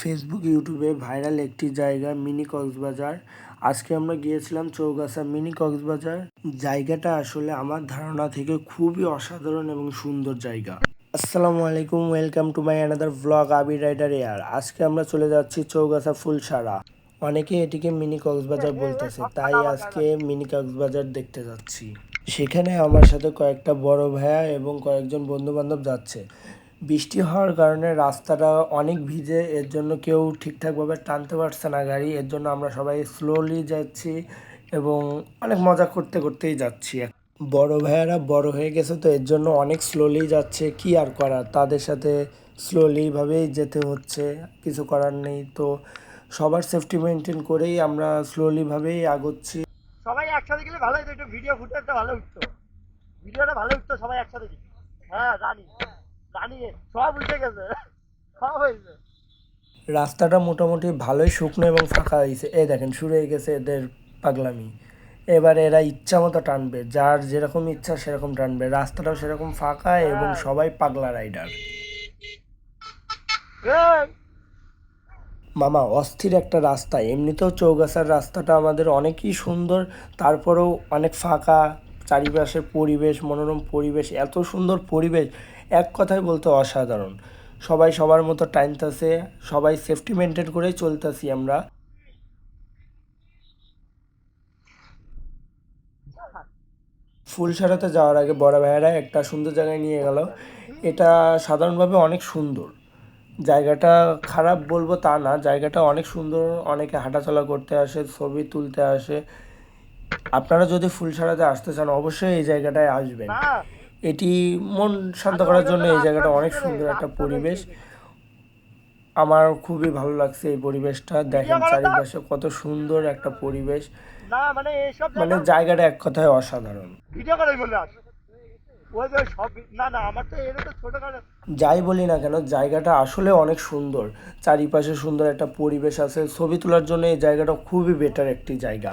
Facebook ইউটিউবে viral একটি জায়গা, মিনি কক্সবাজার। আজকে আমরা গিয়েছিলাম চৌগাছা মিনি কক্সবাজার। জায়গাটা আসলে আমার ধারণা থেকে খুবই অসাধারণ এবং সুন্দর জায়গা। আসসালামু আলাইকুম welcome to my another vlog Abi rider air. আজকে আমরা চলে যাচ্ছি চৌগাছা ফুলসারা অনেকে এটিকে মিনি কক্সবাজার বলতেছে, তাই আজকে মিনি কক্সবাজার দেখতে যাচ্ছি। সেখানে আমার সাথে কয়েকটা বড় ভাইয়া এবং কয়েকজন বন্ধু বান্ধব যাচ্ছে। বৃষ্টি হওয়ার কারণে রাস্তাটা অনেক ভিজে, এর জন্য কেউ ঠিকঠাকভাবে টানতে পারছে না গাড়ি, এর জন্য আমরা সবাই স্লোলি যাচ্ছি এবং অনেক মজা করতে করতেই যাচ্ছি। বড় ভাইয়ারা বড় হয়ে গেছে তো, এর জন্য অনেক স্লোলি যাচ্ছে, কি আর করার? তাদের সাথে স্লোলিভাবেই যেতে হচ্ছে, কিছু করার নেই তো সবার সেফটি মেনটেন করেই আমরা স্লোলিভাবেই আgoচ্ছি সবাই একসাথে গেলে ভালো হতো একটু ভিডিও ফুটেজটা ভালো উঠতো। ভিডিওটা ভালো উঠতো, সবাই একসাথে হ্যাঁ জানি। সব উঠে গেছে। সব হয়েছে। রাস্তাটা মোটামুটি ভালোই শুকনো এবং ফাঁকা হয়েছে। এই দেখেন শুরু হয়ে গেছে এদের পাগলামি। এবার এরা ইচ্ছা মতো টানবে যার যেরকম ইচ্ছা সেরকম টানবে। রাস্তাটাও সেরকম ফাঁকা এবং সবাই পাগলা রাইডার। মামা অস্থির একটা রাস্তা। এমনিতেও চৌগাছার রাস্তাটা আমাদের অনেকই সুন্দর তারপরেও অনেক ফাঁকা চারিপাশের পরিবেশ মনোরম পরিবেশ এত সুন্দর পরিবেশ। এক কথায় বলতে অসাধারণ। সবাই সবার মতো টাইনতাছে সবাই সেফটি মেনটেন করেই চলতেছি আমরা। ফুলসারাতে যাওয়ার আগে বড় ভাইয়েরা একটা সুন্দর জায়গায় নিয়ে গেল। এটা সাধারণভাবে অনেক সুন্দর। জায়গাটা খারাপ বলব তা না, জায়গাটা অনেক সুন্দর, অনেকে হাঁটাচলা করতে আসে, ছবি তুলতে আসে। আপনারা যদি ফুল ফুলসারাতে আসতে চান, অবশ্যই এই জায়গাটায় আসবেন। এটি মন শান্ত করার জন্য এই জায়গাটা অনেক সুন্দর একটা পরিবেশ। আমার খুবই ভালো লাগছে এই পরিবেশটা। দেখেন চারিপাশে কত সুন্দর একটা পরিবেশ। মানে মানে জায়গাটা এক কথায় অসাধারণ। যাই বলি না কেন জায়গাটা আসলে অনেক সুন্দর। চারিপাশে সুন্দর একটা পরিবেশ আছে। ছবি তোলার জন্য এই জায়গাটা খুবই বেটার একটি জায়গা।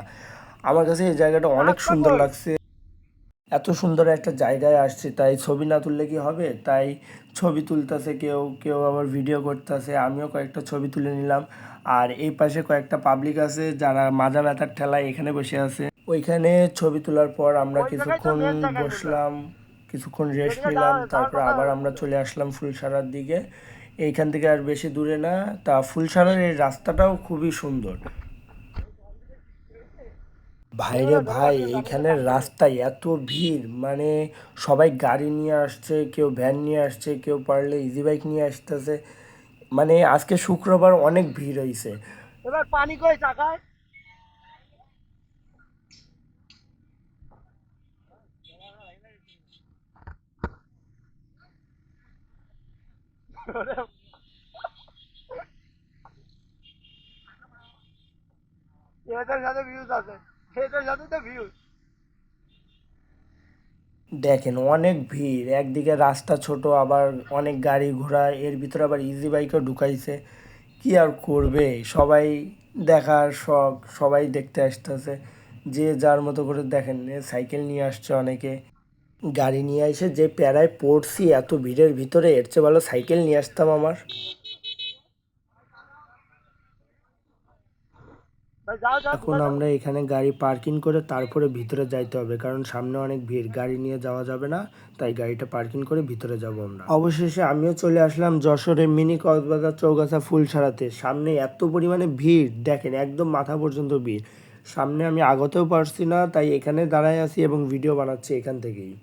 আমার কাছে এই জায়গাটা অনেক সুন্দর লাগছে। এত সুন্দর একটা জায়গায় আসছে তাই ছবি না তুললে কি হবে? তাই ছবি তুলতেছে কেউ কেউ আবার ভিডিও করতেছে আমিও কয়েকটা ছবি তুলে নিলাম। আর এই পাশে কয়েকটা পাবলিক আছে যারা মাজা ব্যথার ঠেলায় এখানে বসে আছে। ওইখানে ছবি তোলার পর আমরা কিছুক্ষণ বসলাম কিছুক্ষণ রেস্ট নিলাম তারপর আবার আমরা চলে আসলাম ফুলসারার দিকে। এইখান থেকে আর বেশি দূরে না তা ফুলসারার এই রাস্তাটাও খুবই সুন্দর। ভাইরে ভাই এইখানের রাস্তায় এত ভিড় মানে সবাই গাড়ি নিয়ে আসছে কেউ ভ্যান নিয়ে আসছে কেউ পারলে ইজি বাইক নিয়ে আসতেছে। মানে আজকে শুক্রবার অনেক ভিড় হয়েছে এবার পানি কই চাকায়? এটার সাথে ভিউজ আছে। দেখেন, অনেক ভিড়। একদিকে রাস্তা ছোট, আবার অনেক গাড়ি ঘোড়া, এর ভিতরে আবার ইজি বাইকও ঢুকাইছে। কি আর করবে? সবাই দেখার শখ, সবাই দেখতে আসতেছে। যে যার মতো করে দেখেন সাইকেল নিয়ে আসছে অনেকে। গাড়ি নিয়ে এসে যে প্যারায় পড়ছি, এত ভিড়ের ভিতরে, এর চেয়ে ভালো সাইকেল নিয়ে আসতাম আমার। এখন আমরা এখানে গাড়ি পার্কিং করে তারপরে ভিতরে যাইতে হবে কারণ সামনে অনেক ভিড়। গাড়ি নিয়ে যাওয়া যাবে না তাই গাড়িটা পার্কিং করে ভিতরে যাব আমরা। অবশেষে আমিও চলে আসলাম যশোরে মিনি কক্সবাজার চৌগাছা ফুলসারাতে সামনে এত পরিমাণে ভিড় দেখেন একদম মাথা পর্যন্ত ভিড়। সামনে আমি আগতেও পারছি না তাই এখানে দাঁড়ায় আছি এবং ভিডিও বানাচ্ছি এখান থেকেই।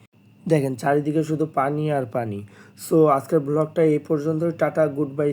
দেখেন চারিদিকে শুধু পানি আর পানি। সো আজকের ব্লগটা এই পর্যন্ত টাটা গুড বাই